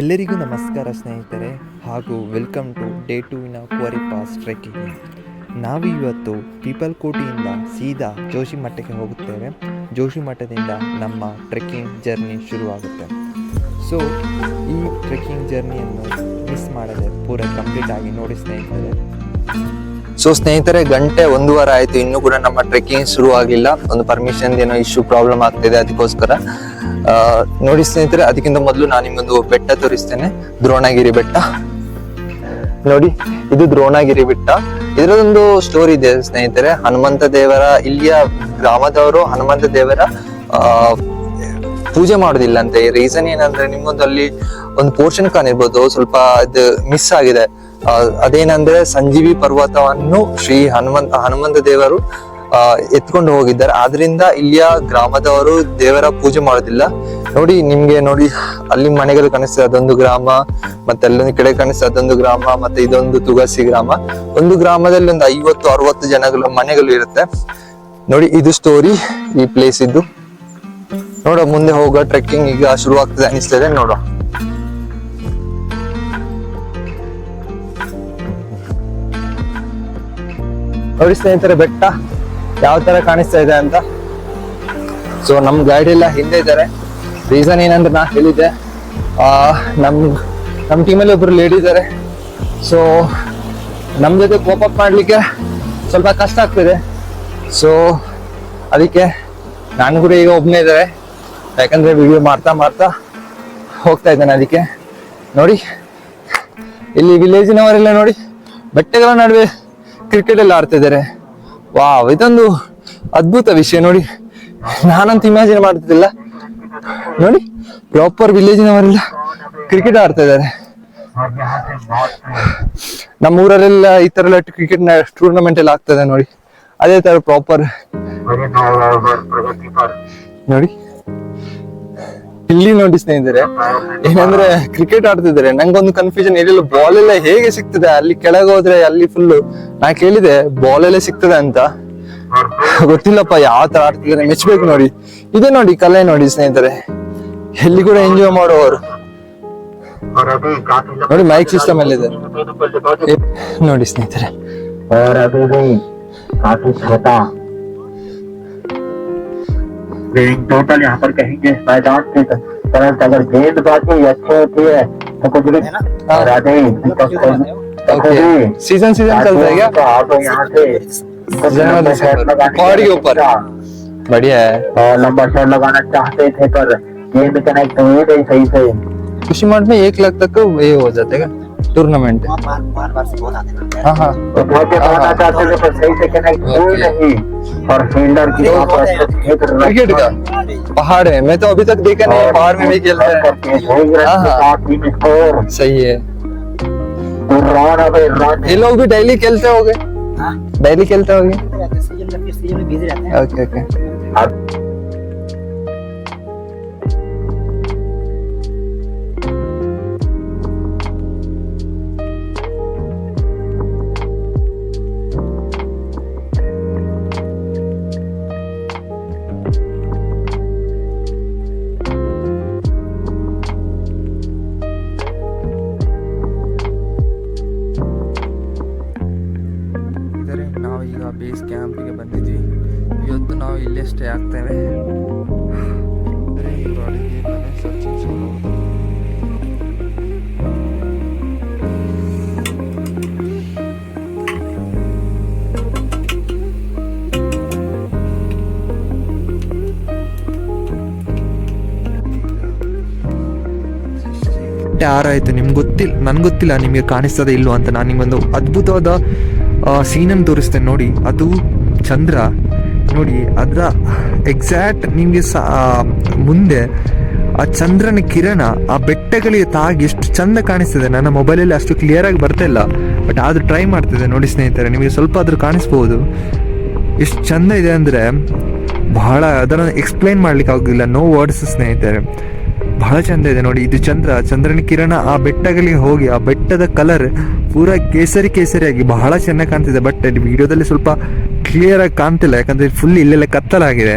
ಎಲ್ಲರಿಗೂ ನಮಸ್ಕಾರ ಸ್ನೇಹಿತರೆ ಹಾಗೂ ವೆಲ್ಕಮ್ ಟು ಡೇ ಟೂವಿನ ಕ್ವರಿ ಪಾಸ್ ಟ್ರೆಕ್ಕಿಂಗ್ ನಾವು ಇವತ್ತು ಪೀಪಲ್ ಕೋಟಿಯಿಂದ ಸೀದಾ ಜೋಶಿ ಮಠಕ್ಕೆ ಹೋಗುತ್ತೇವೆ. ಜೋಶಿ ಮಠದಿಂದ ನಮ್ಮ ಟ್ರೆಕ್ಕಿಂಗ್ ಜರ್ನಿ ಶುರುವಾಗುತ್ತೆ. ಸೊ ಈ ಟ್ರೆಕ್ಕಿಂಗ್ ಜರ್ನಿಯನ್ನು ಮಿಸ್ ಮಾಡದೆ ಪೂರ ಕಂಪ್ಲೀಟ್ ಆಗಿ ನೋಡಿ ಸ್ನೇಹಿತರೆ. ಸೊ ಸ್ನೇಹಿತರೆ ಗಂಟೆ ಒಂದೂವರೆ ಆಯಿತು. ಇನ್ನೂ ಕೂಡ ನಮ್ಮ ಟ್ರೆಕ್ಕಿಂಗ್ ಶುರು ಆಗಿಲ್ಲ ಒಂದು ಪರ್ಮಿಷನ್ ಏನೋ ಇಶ್ಯೂ ಪ್ರಾಬ್ಲಮ್ ಆಗ್ತಿದೆ ಅದಕ್ಕೋಸ್ಕರ. ನೋಡಿ ಸ್ನೇಹಿತರೆ, ಅದಕ್ಕಿಂತ ಮೊದಲು ನಾನು ನಿಮಗೊಂದು ಬೆಟ್ಟ ತೋರಿಸ್ತೇನೆ. ದ್ರೋಣಗಿರಿ ಬೆಟ್ಟ. ನೋಡಿ, ಇದು ದ್ರೋಣಗಿರಿ ಬೆಟ್ಟ. ಇದರದೊಂದು ಸ್ಟೋರಿ ಇದೆ ಸ್ನೇಹಿತರೆ. ಹನುಮಂತ ದೇವರ, ಇಲ್ಲಿಯ ಗ್ರಾಮದವರು ಹನುಮಂತ ದೇವರ ಪೂಜೆ ಮಾಡೋದಿಲ್ಲ ಅಂತ. ಈ ರೀಸನ್ ಏನಂದ್ರೆ ನಿಮ್ಗೊಂದು ಅಲ್ಲಿ ಒಂದು ಪೋರ್ಷನ್ ಕಾಣಿರ್ಬೋದು ಸ್ವಲ್ಪ ಅದು ಮಿಸ್ ಆಗಿದೆ. ಅದೇನಂದ್ರೆ, ಸಂಜೀವಿ ಪರ್ವತವನ್ನು ಶ್ರೀ ಹನುಮಂತ ಹನುಮಂತ ದೇವರು ಎತ್ಕೊಂಡು ಹೋಗಿದ್ದಾರೆ. ಆದ್ರಿಂದ ಇಲ್ಲಿಯ ಗ್ರಾಮದವರು ದೇವರ ಪೂಜೆ ಮಾಡೋದಿಲ್ಲ. ನೋಡಿ, ನಿಮ್ಗೆ ನೋಡಿ, ಅಲ್ಲಿ ಮನೆಗಳು ಕಾಣಿಸ್ತದೆ. ಅದೊಂದು ಗ್ರಾಮ, ಮತ್ತೆ ಅಲ್ಲೊಂದು ಕಡೆ ಕಾಣಿಸ್ತದೆ. ಅದೊಂದು ಗ್ರಾಮ, ಮತ್ತೆ ಇದೊಂದು ತುಗಸಿ ಗ್ರಾಮ. ಒಂದು ಗ್ರಾಮದಲ್ಲಿ ಒಂದು ಐವತ್ತು, ಅರವತ್ತು ಜನಗಳು, ಮನೆಗಳು ಇರುತ್ತೆ. ನೋಡಿ, ಇದು ಸ್ಟೋರಿ ಈ ಪ್ಲೇಸ್ ಇದ್ದು ನೋಡ, ಮುಂದೆ ಹೋಗೋ ಟ್ರೆಕ್ಕಿಂಗ್ ಈಗ ಶುರು ಆಗ್ತದೆ ಅನಿಸ್ತದೆ. ನೋಡುವ ನೋಡಿ ಸ್ನೇಹಿತರೆ, ಬೆಟ್ಟ. ಯಾವ ತರ ಕಾಣಿಸ್ತಾ ಇದೆ ಅಂತ? ಸೊ ನಮ್ ಗೈಡ್ ಎಲ್ಲ ಹಿಂದೆ ಇದ್ದಾರೆ. ರೀಸನ್ ಏನಂದ್ರೆ ನಾ ಹೇಳಿದ್ದೆ. ನಮ್ ನಮ್ ಟೀಮಲ್ಲಿ ಒಬ್ರು ಲೇಡಿ ಇದ್ದಾರೆ. ಸೊ ನಮ್ ಜೊತೆ ಕೋಪ್ ಅಪ್ ಮಾಡ್ಲಿಕ್ಕೆ ಸ್ವಲ್ಪ ಕಷ್ಟ ಆಗ್ತಿದೆ. ಸೊ ಅದಕ್ಕೆ ನಾನು ಕೂಡ ಈಗ ಒಬ್ಬನೇ ಇದ್ದಾರೆ. ಯಾಕಂದ್ರೆ ವಿಡಿಯೋ ಮಾಡ್ತಾ ಮಾಡ್ತಾ ಹೋಗ್ತಾ ಇದ್ದಾನೆ ಅದಕ್ಕೆ. ನೋಡಿ, ಇಲ್ಲಿ ವಿಲೇಜಿನವರೆಲ್ಲ ನೋಡಿ, ಬೆಟ್ಟಗಳ ನಡುವೆ ಕ್ರಿಕೆಟ್ ಎಲ್ಲ ಆಡ್ತಿದ್ದಾರೆ ವಾವ್, ಇದೊಂದು ಅದ್ಭುತ ವಿಷಯ. ನೋಡಿ, ನಾನಂತೂ ಇಮ್ಯಾಜಿನ್ ಮಾಡ್ತಿದ್ದಿಲ್ಲ. ನೋಡಿ ಪ್ರಾಪರ್ ವಿಲೇಜಿನವರೆಲ್ಲ ಕ್ರಿಕೆಟ್ ಆಡ್ತಾ ಇದ್ದಾರೆ. ನಮ್ಮ ಊರಲ್ಲೆಲ್ಲ ಈ ತರ ಎಲ್ಲ ಕ್ರಿಕೆಟ್ ಟೂರ್ನಮೆಂಟ್ ಎಲ್ಲ ಆಗ್ತದೆ ನೋಡಿ. ಅದೇ ತರ ಪ್ರಾಪರ್ ನೋಡಿ ಇಲ್ಲಿ ನೋಡಿ ಸ್ನೇಹಿತರೆ, ಏನಂದ್ರೆ ಕ್ರಿಕೆಟ್ ಆಡ್ತಿದ್ದಾರೆ. ನಂಗೊಂದು ಕನ್ಫ್ಯೂಷನ್ ಇರಲಿಲ್ಲ ಬಾಲ್ ಎಲ್ಲ ಹೇಗೆ ಸಿಗ್ತದೆ? ಅಲ್ಲಿ ಕೆಳಗೆ ಹೋದ್ರೆ ಅಲ್ಲಿ ಫುಲ್ ನಾ ಕೇಳಿದೆ ಬಾಲ್ ಎಲ್ಲ ಸಿಗ್ತದೆ ಅಂತ. ಗೊತ್ತಿಲ್ಲಪ್ಪ, ಯಾವ ತರ ಆಡ್ತಿದ್ದಾರೆ, ಮೆಚ್ಚಬೇಕು ನೋಡಿ. ಇದೆ ನೋಡಿ, ಕಲೆ ನೋಡಿ ಸ್ನೇಹಿತರೆ. ಎಲ್ಲಿ ಕೂಡ ಎಂಜಾಯ್ ಮಾಡುವವರು. ನೋಡಿ ಮೈಕ್ ಸಿಸ್ಟಮ್ ಅಲ್ಲಿ ಇದೆ ನೋಡಿ ಸ್ನೇಹಿತರೆ. लेकिन टोटल यहाँ पर कहेंगे मैदान के तरफ़ अगर गेंदबाजी अच्छी होती है तो कुछ भी और आगे सीज़न सीज़न चल है क्या? आप यहाँ से कुछ ऊपर। बढ़िया है। और लंबा शॉट लगाना चाहते थे पर गेंद कनेक्ट हुई नहीं सही से। खुशी मार्ट में एक लाख तक ये हो जाते हैं टूर्नामेंट क्रिकेट का पहाड़ है। मैं तो अभी तक देखा नहीं पहाड़ में भी खेलता है। हाँ, हाँ। सही है। ये लोग भी डेली खेलते हो। गए डेली खेलते हो। गए ओके ओके ಸ್ಟೇ ಆಗ್ತೇವೆ. ಯಾರಾಯ್ತು ನಿಮ್ಗೆ ಗೊತ್ತಿಲ್ಲ ನನ್ಗೆ ಗೊತ್ತಿಲ್ಲ ನಿಮಗೆ ಕಾಣಿಸ್ತದೆ ಇಲ್ವೋ ಅಂತ ನಾನು ನಿಮಗೊಂದು ಅದ್ಭುತವಾದ ಸೀನನ್ನು ತೋರಿಸ್ತೇನೆ ನೋಡಿ. ಅದು ಚಂದ್ರ. ನೋಡಿ ಅದರ ಎಕ್ಸಾಕ್ಟ್ ನಿಮಗೆ ಸ ಮುಂದೆ ಆ ಚಂದ್ರನ ಕಿರಣ ಆ ಬೆಟ್ಟಗಳಿಗೆ ತಾಗಿ ಎಷ್ಟು ಚಂದ ಕಾಣಿಸ್ತದೆ. ನನ್ನ ಮೊಬೈಲಲ್ಲಿ ಅಷ್ಟು ಕ್ಲಿಯರ್ ಆಗಿ ಬರ್ತಾ ಇಲ್ಲ. ಬಟ್ ಆದರೂ ಟ್ರೈ ಮಾಡ್ತಿದೆ ನೋಡಿ ಸ್ನೇಹಿತರೆ, ನಿಮಗೆ ಸ್ವಲ್ಪ ಆದರೂ ಕಾಣಿಸ್ಬೋದು. ಎಷ್ಟು ಚಂದ ಇದೆ ಅಂದರೆ ಬಹಳ, ಅದನ್ನು ಎಕ್ಸ್ಪ್ಲೈನ್ ಮಾಡ್ಲಿಕ್ಕೆ ಆಗೋದಿಲ್ಲ. ನೋ ವರ್ಡ್ಸ್ ಸ್ನೇಹಿತರೆ. ಬಹಳ ಚಂದ ಇದೆ ನೋಡಿ, ಇದು ಚಂದ್ರ, ಚಂದ್ರನ ಕಿರಣ ಆ ಬೆಟ್ಟಗಳಿಗೆ ಹೋಗಿ, ಆ ಬೆಟ್ಟದ ಕಲರ್ ಪೂರಾ ಕೇಸರಿ ಕೇಸರಿಯಾಗಿ ಬಹಳ ಚೆನ್ನಾಗಿ ಕಾಣ್ತಿದೆ. ಬಟ್ ವಿಡಿಯೋದಲ್ಲಿ ಸ್ವಲ್ಪ ಕ್ಲಿಯರ್ ಆಗಿ ಕಾಣ್ತಿಲ್ಲ ಯಾಕಂದ್ರೆ ಫುಲ್ ಇಲ್ಲೆಲ್ಲ ಕತ್ತಲಾಗಿದೆ.